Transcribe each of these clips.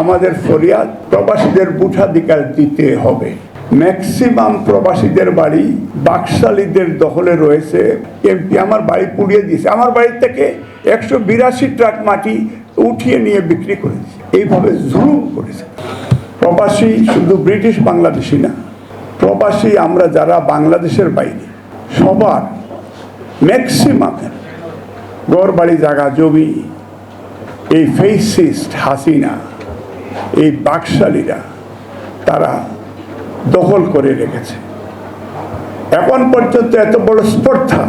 আমাদের ফরিয়াদ প্রবাসীদের বুঠাধিকার দিতে হবে। ম্যাক্সিমাম প্রবাসীদের বাড়ি বাকশালীদের দখলে রয়েছে। এমপি আমার বাড়ি পুড়িয়ে দিয়েছে। আমার বাড়ি থেকে একশো বিরাশি ট্রাক মাটি উঠিয়ে নিয়ে বিক্রি করেছে। এইভাবে জুলুম করেছে। প্রবাসী শুধু ব্রিটিশ বাংলাদেশি না, প্রবাসী আমরা যারা বাংলাদেশের বাইরে, সবার ম্যাক্সিমামের গড় বাড়ি জায়গা, জমি, এই ফেসিস্ট হাসিনা এই বাকশালীরা তারা দখল করে রেখেছে। এখন পর্যন্ত এত বড় স্পর্ধা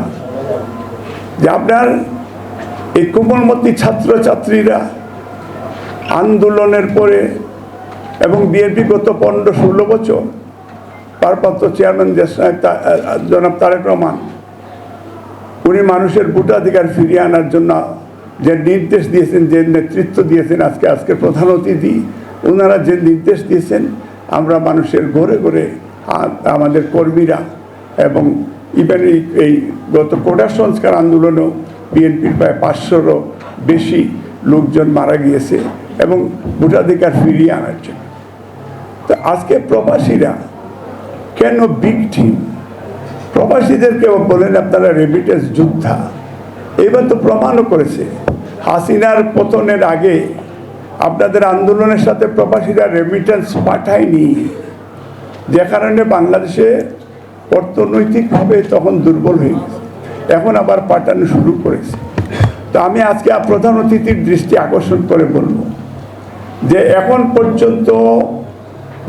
যে আপনার এই কোমলমতি ছাত্রছাত্রীরা আন্দোলনের পরে এবং বিএনপি গত পনেরো ষোলো বছর ভারপ্রাপ্ত চেয়ারম্যান জনাব তারেক রহমান, উনি মানুষের ভোটাধিকার ফিরিয়ে আনার জন্য যে নির্দেশ দিয়েছেন, যে নেতৃত্ব দিয়েছেন আজকে আজকে প্রধান অতিথি ওনারা যে নির্দেশ দিয়েছেন, আমরা মানুষের ঘরে ঘরে আমাদের কর্মীরা এবং ইভেন এই গত কোটা সংস্কার আন্দোলনেও বিএনপির প্রায় পাঁচশোরও বেশি লোকজন মারা গিয়েছে এবং ভোটাধিকার ফিরিয়ে আনার জন্য। তো আজকে প্রবাসীরা কেন বিগঠিম প্রবাসীদেরকে বলেন আপনারা রেমিটেন্স যোদ্ধা। এবার তো প্রমাণও করেছে। হাসিনার পতনের আগে আপনাদের আন্দোলনের সাথে প্রবাসীরা রেমিটেন্স পাঠায়নি। যে কারণে বাংলাদেশে অর্থনৈতিকভাবে তখন দুর্বল হয়ে গেছে। এখন আবার পাঠানো শুরু করেছে। তো আমি আজকে প্রধান অতিথির দৃষ্টি আকর্ষণ করে বলব যে এখন পর্যন্ত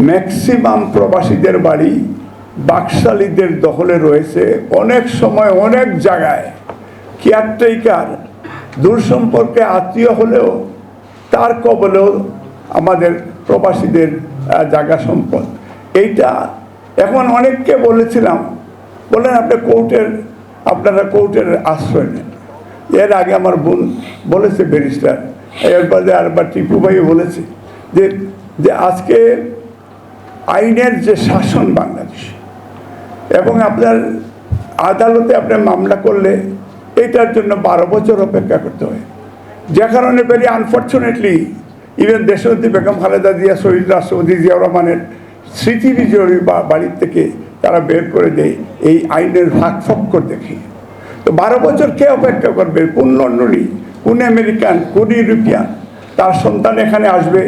ম্যাক্সিমাম প্রবাসীদের বাড়ি বাকশালীদের দখলে রয়েছে। অনেক সময় অনেক জায়গায়। কেয়ারটেকার দূর সম্পর্কে আত্মীয় হলেও তার কবলেও আমাদের প্রবাসীদের জায়গা সম্পদ। এইটা এখন অনেককে বলেছিলাম বলেন আপনি কোর্টের, আপনারা কোর্টের আশ্রয় নেন। এর আগে আমার বোন বলেছে, ব্যারিস্টার এরপরে আরবার টিপু ভাইও বলেছে যে যে আজকে আইনের যে শাসন বাংলাদেশ এবং আপনার আদালতে আপনার মামলা করলে এটার জন্য বারো বছর অপেক্ষা করতে হয় যে কারণে ভেরি আনফর্চুনেটলি ইভেন দেশবতী বেগম খালেদা জিয়া শহীদ রাষ্ট্রপতি জিয়াউর রহমানের স্মৃতি বিজয়ী বা বাড়ির থেকে তারা বের করে দেয় এই আইনের ফাঁক ফক্কর দেখে। তো বারো বছর কে অপেক্ষা করবে? কোন লন্ডনী, কোন আমেরিকান, কোন ইউরোপিয়ান? তার সন্তান এখানে আসবে,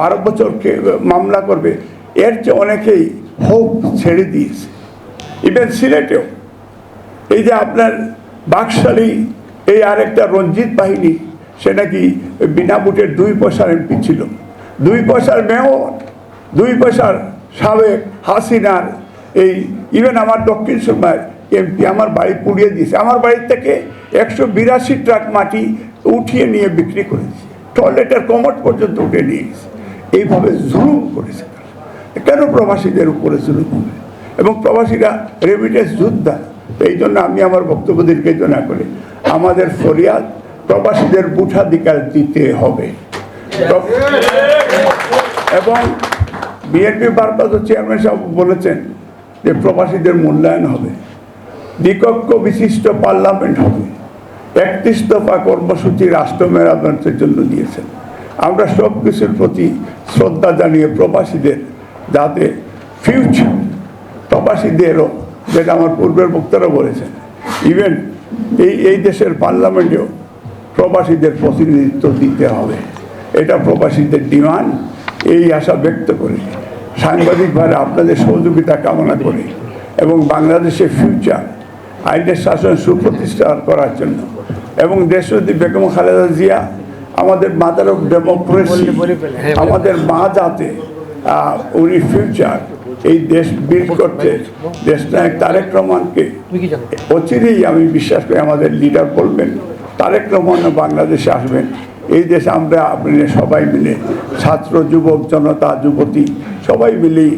বারো বছর কে মামলা করবে? এর চেয়ে অনেকেই হোপ ছেড়ে দিয়েছে। ইভেন সিলেটেও। এই যে আপনার বাকশালী, এই আরেকটা রঞ্জিত বাহিনী সে নাকি বিনা বুটের দুই পয়সার এমপি ছিল। দুই পয়সার মেয়র, দুই পয়সার সাবেক হাসিনার এই ইভেন আমার দক্ষিণ সুরমার এমপি আমার বাড়ি পুড়িয়ে দিয়েছে। আমার বাড়ির থেকে একশো বিরাশি ট্রাক মাটি উঠিয়ে নিয়ে বিক্রি করেছে। টয়লেটের কমট পর্যন্ত উঠে নিয়ে গেছে। এইভাবে জুলুম করেছে কেন প্রবাসীদের উপরে জুলুম হবে? এবং প্রবাসীরা রেমিটেন্স যোদ্ধা। এই জন্য আমি আমার বক্তব্য দীর্ঘায়িত না করে আমাদের ফরিয়াদ প্রবাসীদের বুঠাধিকার দিতে হবে। এবং বিএনপি ভারপ্রাপ্ত চেয়ারম্যান সাহেব বলেছেন যে প্রবাসীদের মূল্যায়ন হবে। দ্বিকক্ষ বিশিষ্ট পার্লামেন্ট হবে। একত্রিশ দফা কর্মসূচি রাষ্ট্র মেরামতের জন্য দিয়েছেন। আমরা সব কিছুর প্রতি শ্রদ্ধা জানিয়ে প্রবাসীদের যাতে ফিউচার প্রবাসীদেরও, যেটা আমার পূর্বের বক্তারা বলেছেন ইভেন এই এই দেশের পার্লামেন্টেও প্রবাসীদের প্রতিনিধিত্ব দিতে হবে। এটা প্রবাসীদের ডিমান্ড। এই আশা ব্যক্ত করে। সাংবাদিকভাবে আপনাদের সহযোগিতা কামনা করে এবং বাংলাদেশের ফিউচার আইনের শাসন সুপ্রতিষ্ঠা করার জন্য। এবং দেশরতী বেগম খালেদা জিয়া আমাদের মাদার অফ ডেমোক্রেসি আমাদের মা যাতে উনি ফিউচার এই দেশ বিল করতে দেশনায়ক তারেক রহমানকে অচিরেই আমি বিশ্বাস করি আমাদের লিডার বলবেন। তারেক রহমান বাংলাদেশে আসবেন। এই দেশে আমরা আপনি সবাই মিলে ছাত্র, যুবক, জনতা, যুবতী সবাই মিলেই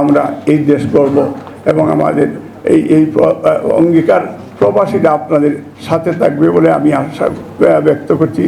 আমরা এই দেশ করব এবং আমাদের এই এই অঙ্গীকার প্রবাসীরা আপনাদের সাথে থাকবে বলে আমি আশা ব্যক্ত করছি।